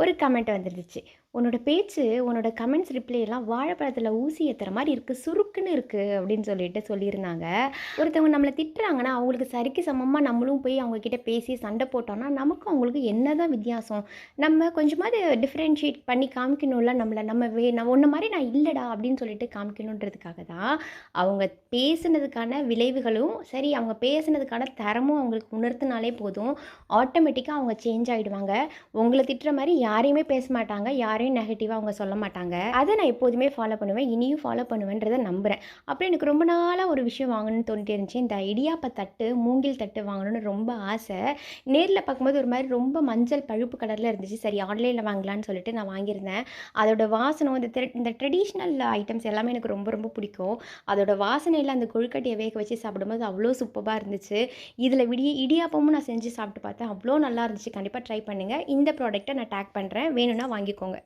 ஒரு கமெண்ட் வந்துருந்துச்சு உன்னோட பேச்சு உன்னோட கமெண்ட்ஸ் ரிப்ளை எல்லாம் வாழைப்பழத்தில் ஊசி ஏற்றுற மாதிரி இருக்குது சுருக்குன்னு இருக்குது அப்படின்னு சொல்லிட்டு சொல்லியிருந்தாங்க. ஒருத்தவங்க நம்மளை திட்டுறாங்கன்னா அவங்களுக்கு சரிக்கு சமமாக நம்மளும் போய் அவங்கக்கிட்ட பேசி சண்டை போட்டோம்னா நமக்கும் அவங்களுக்கு என்ன தான் வித்தியாசம்? நம்ம கொஞ்சமாவது டிஃப்ரென்ஷியேட் பண்ணி காமிக்கணும்ல நம்மளை நம்ம வே நான் ஒன்று மாதிரி நான் இல்லைடா அப்படின்னு சொல்லிட்டு காமிக்கணுன்றதுக்காக தான் அவங்க பேசுனதுக்கான விளைவுகளும் சரி அவங்க பேசுனதுக்கான தரமும் அவங்களுக்கு உணர்த்தினாலே போதும். ஆட்டோமேட்டிக்காக அவங்க சேஞ்ச் ஆகிடுவாங்க உங்களை திட்டுற மாதிரி யாரையுமே பேச மாட்டாங்க யாரையும் நெகட்டிவாக அவங்க சொல்ல மாட்டாங்க அதை நான் எப்போதுமே ஃபாலோ பண்ணுவேன் இனியும் ஃபாலோ பண்ணுவேன்றதை நம்புகிறேன் அப்புறம் எனக்கு ரொம்ப நாளாக ஒரு விஷயம் வாங்கணும்னு தோணிட்டே இருந்துச்சு. இந்த இடியாப்ப தட்டு மூங்கில் தட்டு வாங்கணும்னு ரொம்ப ஆசை. நேரில் பார்க்கும்போது ஒரு மாதிரி ரொம்ப மஞ்சள் பழுப்பு கலரில் இருந்துச்சு. சரி ஆன்லைனில் வாங்கலான்னு சொல்லிட்டு நான் வாங்கியிருந்தேன். அதோட வாசனம் இந்த இந்த ட்ரெடிஷ்னல் ஐட்டம்ஸ் எல்லாமே எனக்கு ரொம்ப ரொம்ப பிடிக்கும். அதோட வாசனையில் அந்த கொழுக்கட்டையை வேக வச்சு சாப்பிடும்போது அவ்வளோ சூப்பராக இருந்துச்சு. இதில் விடிய இடியாப்பமும் நான் செஞ்சு சாப்பிட்டு பார்த்தேன். அவ்வளோ நல்லா இருந்துச்சு. கண்டிப்பாக ட்ரை பண்ணுங்கள் இந்த ப்ராடக்ட்டை நான் டேக் பண்ணுறேன். வேணும்னா வாங்கிக்கோங்க.